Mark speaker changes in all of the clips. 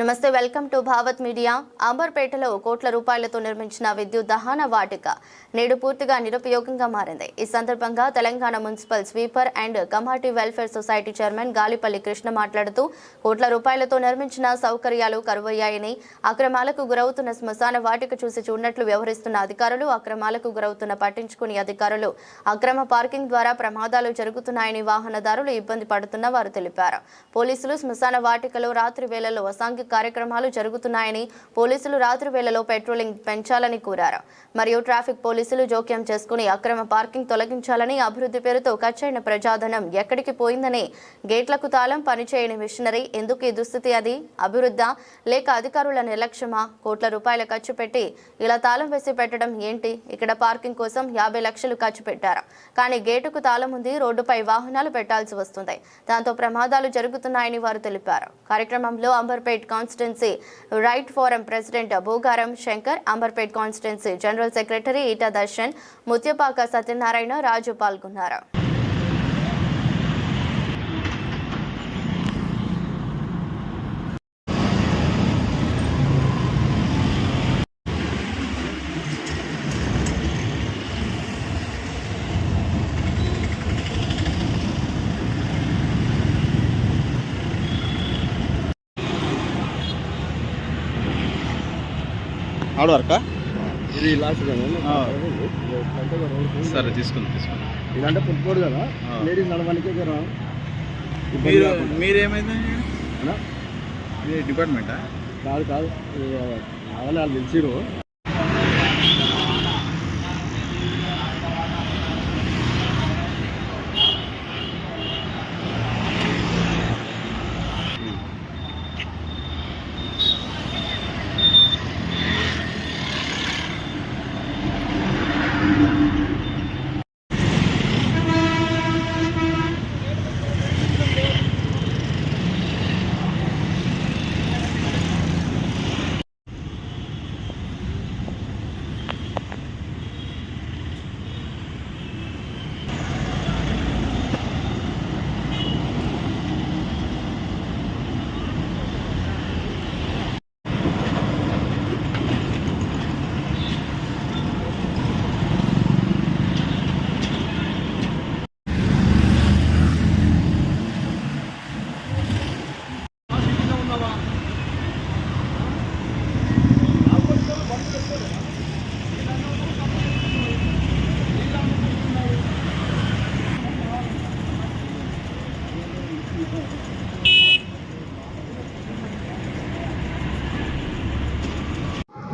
Speaker 1: నమస్తే welcome to Bhavat media. అంబర్పేటలో కోట్ల రూపాయలతో నిర్మించిన విద్యుత్ దహన వాటిక నేడు పూర్తిగా నిరుపయోగంగా మారింది. ఈ సందర్భంగా Telangana municipal sweeper and కమాటీ welfare society chairman Galipalli Krishna మాట్లాడుతూ కోట్ల రూపాయలతో నిర్మించిన సౌకర్యాలు కరువయ్యాయని అక్రమాలకు గురవుతున్న శ్మశాన వాటిక చూసి చూడనట్లు వ్యవహరిస్తున్న అధికారులు అక్రమాలకు గురవుతున్న పట్టించుకుని అధికారులు అక్రమ పార్కింగ్ ద్వారా ప్రమాదాలు జరుగుతున్నాయని వాహనదారులు ఇబ్బంది పడుతున్న వారు తెలిపారు. పోలీసులు శ్మశాన వాటికలో రాత్రి వేళల్లో అసాంఘిక కార్యక్రమాలు జరుగుతున్నాయని పోలీసులు రాత్రి వేళలో పెట్రోలింగ్ పెంచాలని కోరారు. మరియు ట్రాఫిక్ పోలీసులు జోక్యం చేసుకుని అక్రమ పార్కింగ్ తొలగించాలని అభివృద్ధి పేరుతో ఖర్చైన ప్రజాధనం ఎక్కడికి పోయిందని గేట్లకు తాళం పనిచేయని మిషనరీ ఎందుకు ఈ దుస్థితి అది? అభివృద్ధా? లేక అధికారుల నిర్లక్ష్యమా? కోట్ల రూపాయల ఖర్చు పెట్టి ఇలా తాళం వేసి పెట్టడం ఏంటి? ఇక్కడ పార్కింగ్ కోసం యాభై లక్షలు ఖర్చు పెట్టారు. కానీ గేటుకు తాళం ఉంది రోడ్డుపై వాహనాలు పెట్టాల్సి వస్తుంది. దాంతో ప్రమాదాలు జరుగుతున్నాయని వారు తెలిపారు. కార్యక్రమంలో Amberpet constituency right forum president Bhugaram Shankar Amberpet constituency general secretary Eeta Darshan Muthyapaka Satyanarayana Raju పాల్గొన్నారు
Speaker 2: ఆడు వరకా?
Speaker 3: ఇది లాస్ట్.
Speaker 2: సరే తీసుకుందాం తీసుకుందాం.
Speaker 3: ఇదంటే పుట్టుకోడు కదా. లేడీస్ నడవడానికి
Speaker 2: మీరు మీరేమైంది? డిపార్ట్మెంటా
Speaker 3: కాదు కాదు. వాళ్ళు తెలిసిరు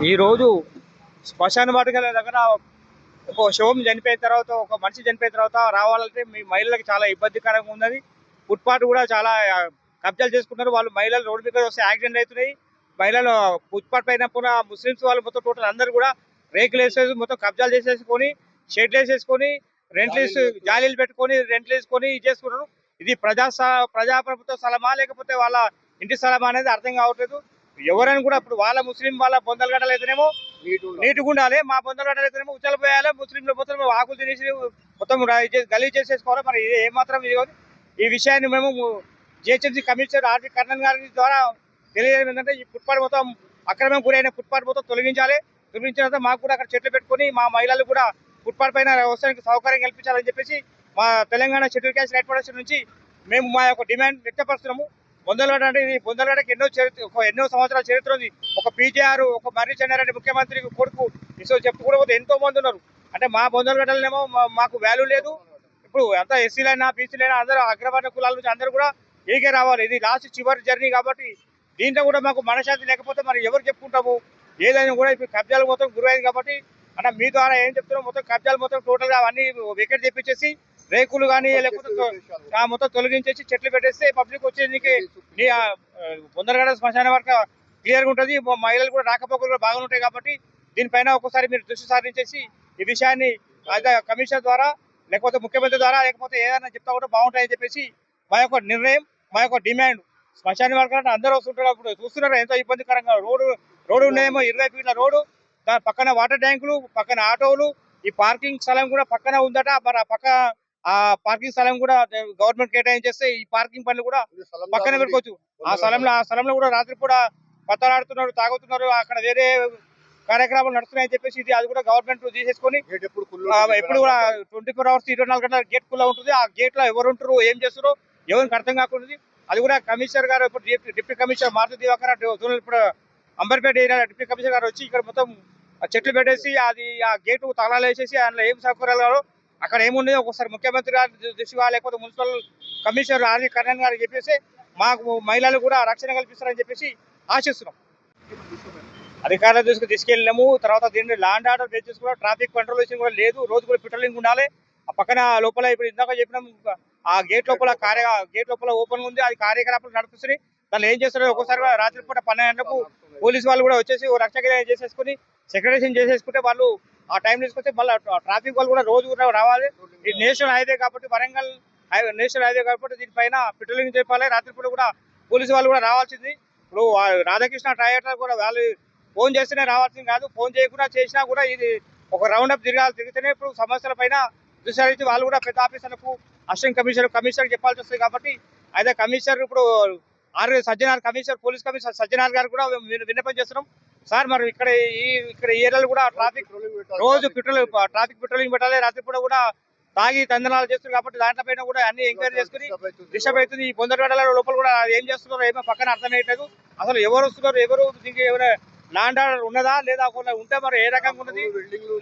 Speaker 4: ఈరోజు శ్మశాన వాటికల దగ్గర ఒక శవం చనిపోయిన తర్వాత ఒక మనిషి చనిపోయిన తర్వాత రావాలంటే మీ మహిళలకు చాలా ఇబ్బందికరంగా ఉన్నది. ఫుట్పాత్ కూడా చాలా కబ్జాలు చేసుకుంటారు వాళ్ళు మహిళలు రోడ్డు మీద వస్తే యాక్సిడెంట్ అవుతున్నాయి. మహిళలు ఫుట్పాత్ పైన కూడా ముస్లిమ్స్ వాళ్ళు మొత్తం టోటల్ అందరూ కూడా రేకులు వేసేసి మొత్తం కబ్జాలు చేసేసుకొని షెడ్లు వేసేసుకొని రెంట్లు వేసి జాలీలు పెట్టుకొని. రెంట్లు వేసుకొని ఇది చేసుకుంటారు ఇది ప్రజా ప్రజాప్రభుత్వ స్థలమా లేకపోతే వాళ్ళ ఇంటి స్థలమా అనేది అర్థం కావట్లేదు. ఎవరైనా కూడా ఇప్పుడు వాళ్ళ ముస్లిం వాళ్ళ పొందలు గడ్డలు అయితేనేమో నీట్గా ఉండాలి మా పొందలు గడ్డలు అయితేనేమో ఉచ్చలు పోయాలి ముస్లింలు మొత్తం ఆకులు తినేసి మొత్తం గలీ గలీజ్ చేసేసుకోవాలి. మరి ఇది ఏమాత్రం ఇది ఈ విషయాన్ని మేము జిహెచ్ఎంసీ కమిషనర్ ఆర్టీ కర్ణన్ గారి ద్వారా తెలియజేయడం ఏంటంటే ఈ ఫుట్పాత్ మొత్తం అక్రమం గురైన ఫుట్పాత్ మొత్తం తొలగించాలి. తొలగించిన తర్వాత మాకు కూడా అక్కడ చెట్లు పెట్టుకొని మా మహిళలు కూడా ఫుట్పాత్ పైన వ్యవసాయానికి సౌకర్యం కల్పించాలని చెప్పేసి మా Telangana schedule caste right federation నుంచి మేము మా యొక్క డిమాండ్ వ్యక్తపరుస్తున్నాము. బొందలగడ అంటే ఇది బొందలగడకి ఎన్నో చరిత్ర ఒక ఎన్నో సంవత్సరాల చరిత్ర ఉంది. ఒక పీజీఆర్ ఒక మర్రి చెన్నారెడ్డి ముఖ్యమంత్రి కొడుకు ఇసో చెప్పుకోకపోతే ఎంతో మంది ఉన్నారు. అంటే మా బొందలగడ్డలనేమో మాకు వాల్యూ లేదు. ఇప్పుడు అంతా ఎస్సీలైనా బీసీలైనా అందరూ అగ్రవర్ణ కులాల నుంచి అందరూ కూడా ఏకే రావాలి. ఇది లాస్ట్ చివరి జర్నీ కాబట్టి దీంట్లో కూడా మాకు మనశాంతి లేకపోతే మరి ఎవరు చెప్పుకుంటాము? ఏదైనా కూడా ఇప్పుడు కబ్జాలు మొత్తం గురైంది కాబట్టి అన్న మీ ద్వారా ఏం చెప్తున్నాం మొత్తం కబ్జాలు మొత్తం టోటల్ అవన్నీ వికెట్ తెప్పించేసి రేకులు కానీ లేకపోతే మొత్తం తొలగించేసి చెట్లు పెట్టేస్తే పబ్లిక్ వచ్చి నీకు నీ బొందరగడ శ్మశాన వరకు క్లియర్గా ఉంటుంది మహిళలు కూడా రాకపోకలు కూడా బాగా ఉంటాయి కాబట్టి దీనిపైన ఒక్కసారి మీరు దృష్టి సారించేసి ఈ విషయాన్ని కమిషనర్ ద్వారా లేకపోతే ముఖ్యమంత్రి ద్వారా లేకపోతే ఏదైనా చెప్తా కూడా బాగుంటాయని చెప్పేసి మా యొక్క నిర్ణయం మా యొక్క డిమాండ్. శ్మశాన అంటే అందరూ వస్తుంటారు అప్పుడు. చూస్తున్నారు ఎంతో ఇబ్బందికరంగా. రోడ్డు రోడ్డు ఉన్నాయేమో ఇరవై ఫీట్ల రోడ్డు. దాని పక్కన వాటర్ ట్యాంకులు పక్కన ఆటోలు ఈ పార్కింగ్ స్థలం కూడా పక్కన ఉందట. మరి ఆ పక్క ఆ పార్కింగ్ స్థలం కూడా గవర్నమెంట్ కేటాయించేస్తే ఈ పార్కింగ్ పనులు కూడా పక్కన పెట్టుకోవచ్చు. ఆ స్థలంలో ఆ స్థలంలో కూడా రాత్రి కూడా పత్తలాడుతున్నారు తాగుతున్నారు అక్కడ వేరే కార్యక్రమాలు నడుస్తున్నాయని చెప్పేసి ఇది అది కూడా గవర్నమెంట్ తీసేసుకొని ఎప్పుడు కూడా ట్వంటీ ఫోర్ అవర్స్ ఇరవై నాలుగు గంటల గేట్ కుల్లా ఉంటుంది. ఆ గేట్లో ఎవరు ఉంటారు ఏం చేస్తారో ఎవరికి అర్థం కాకుండా అది కూడా కమిషనర్ గారు ఇప్పుడు deputy- commissioner Maruthi Diwakar zonal ఇప్పుడు అంబర్పేట ఏరియా డిప్యూటీ కమిషనర్ గారు వచ్చి ఇక్కడ మొత్తం చెట్లు పెట్టేసి అది ఆ గేటు తాళాలు వేసేసి అందులో ఏం సౌకర్యాలు కావాలో అక్కడ ఏముండేది ఒకసారి ముఖ్యమంత్రి గారి దృష్టిగా లేకపోతే మున్సిపల్ కమిషనర్ ఆర్వి కళ్యాణ్ గారు చెప్పేసి మాకు మహిళలు కూడా రక్షణ కల్పిస్తారని చెప్పేసి ఆశిస్తున్నాం. అధికారుల దృష్టికి తీసుకెళ్ళినాము తర్వాత దీన్ని ల్యాండ్ ఆర్డర్ బేసిస్ కూడా ట్రాఫిక్ కంట్రోల్ విషయం కూడా లేదు రోజు కూడా పెట్రోలింగ్ ఉండాలి. ఆ పక్కన లోపల ఇప్పుడు ఇందాక చెప్పినాం ఆ గేట్ లోపల కార్య గేట్ లోపల ఓపెన్ ఉంది అది కార్యకలాపాలు నడుపుతుంది దాన్ని ఏం చేస్తారు ఒక్కోసారి రాత్రిపూట రాత్రి పూట పన్నెండు గంటలకు పోలీసు వాళ్ళు కూడా వచ్చేసి రక్షణ చేసేసుకుని సెక్రటేషన్ చేసేసుకుంటే వాళ్ళు ఆ టైం తీసుకొస్తే మళ్ళీ ట్రాఫిక్ వాళ్ళు కూడా రోజు కూడా రావాలి. ఇది నేషనల్ హైవే కాబట్టి వరంగల్ హైవే నేషనల్ హైవే కాబట్టి దీనిపైన పెట్రోలింగ్ చెప్పాలి. రాత్రిపూట కూడా పోలీసు వాళ్ళు కూడా రావాల్సింది. ఇప్పుడు రాధాకృష్ణ టైర్ కూడా వాళ్ళు ఫోన్ చేస్తేనే రావాల్సింది కాదు. ఫోన్ చేయకుండా చేసినా కూడా ఇది ఒక రౌండ్ అప్ తిరగాలి. తిరిగితేనే ఇప్పుడు సమస్యల పైన దృష్టి వాళ్ళు కూడా పెద్ద ఆఫీసర్లకు అసిస్టెంట్ కమిషనర్ కమిషనర్ చెప్పాల్సి వస్తుంది కాబట్టి అయితే కమిషనర్ ఇప్పుడు R Sajjanar commissioner police commissioner Sajjanar గారు కూడా విన్న- విన్నపం చేస్తున్నాం. సార్ మరి ఇక్కడ ఈ ఇక్కడ ఏరియాలో కూడా ట్రాఫిక్ రోజు పెట్రోల్ ట్రాఫిక్ పెట్రోలింగ్ పెట్టాలి. రాత్రిపూట కూడా తాగి తందనాలు చేస్తున్నారు కాబట్టి దాంట్లపైన కూడా అన్ని ఎంక్వైరీ చేసుకుని డిస్టర్బ్ అవుతుంది. ఈ పొందరగడల లోపల కూడా ఏం చేస్తున్నారో ఏమో పక్కన అర్థమయ్యట్లేదు. అసలు ఎవరు వస్తున్నారు? ఎవరు దీనికి ఎవరైనా ఆర్డర్ ఉన్నదా లేదా? ఉంటే మరి ఏ రకంగా ఉన్నది?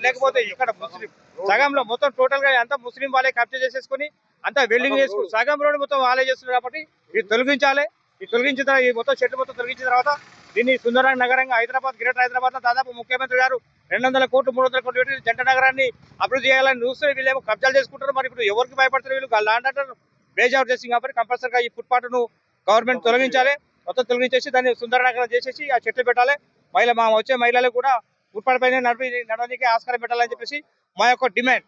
Speaker 4: లేకపోతే ఇక్కడ ముస్లిం సగంలో మొత్తం టోటల్గా అంతా ముస్లిం వాళ్ళే కబ్జా చేసేసుకుని అంతా వెల్డింగ్ చేసుకుని సగం రోడ్ మొత్తం వాళ్ళే చేస్తున్నారు కాబట్టి ఇది తొలగించాలి. తొలగించిన తర్వాత ఈ మొత్తం చెట్టు మొత్తం తొలగించిన తర్వాత దీన్ని సుందర నగరంగా హైదరాబాద్ గ్రేటర్ హైదరాబాద్లో దాదాపు ముఖ్యమంత్రి గారు రెండు వందల కోట్లు మూడు వందల కోట్లు పెట్టి జంట నగరాన్ని అభివృద్ధి చేయాలని చూస్తే వీళ్ళేమో కబ్జాలు చేసుకుంటారు మరి ఇప్పుడు ఎవరికి భయపడతారు వీళ్ళు? ల్యాండ్ ఆర్డర్ బేజ్ అవుట్ చేసింది కాబట్టి కంపల్సరీగా ఈ ఫుట్పాత్ను గవర్నమెంట్ తొలగించాలి. మొత్తం తొలగించేసి దాన్ని సుందర నగరం చేసేసి ఆ చెట్లు పెట్టాలి. మహిళ మా వచ్చే మహిళలకు కూడా ఫుట్పాత్ పైన నడిపి నడవడానికి ఆస్కారం పెట్టాలని చెప్పేసి మా యొక్క డిమాండ్.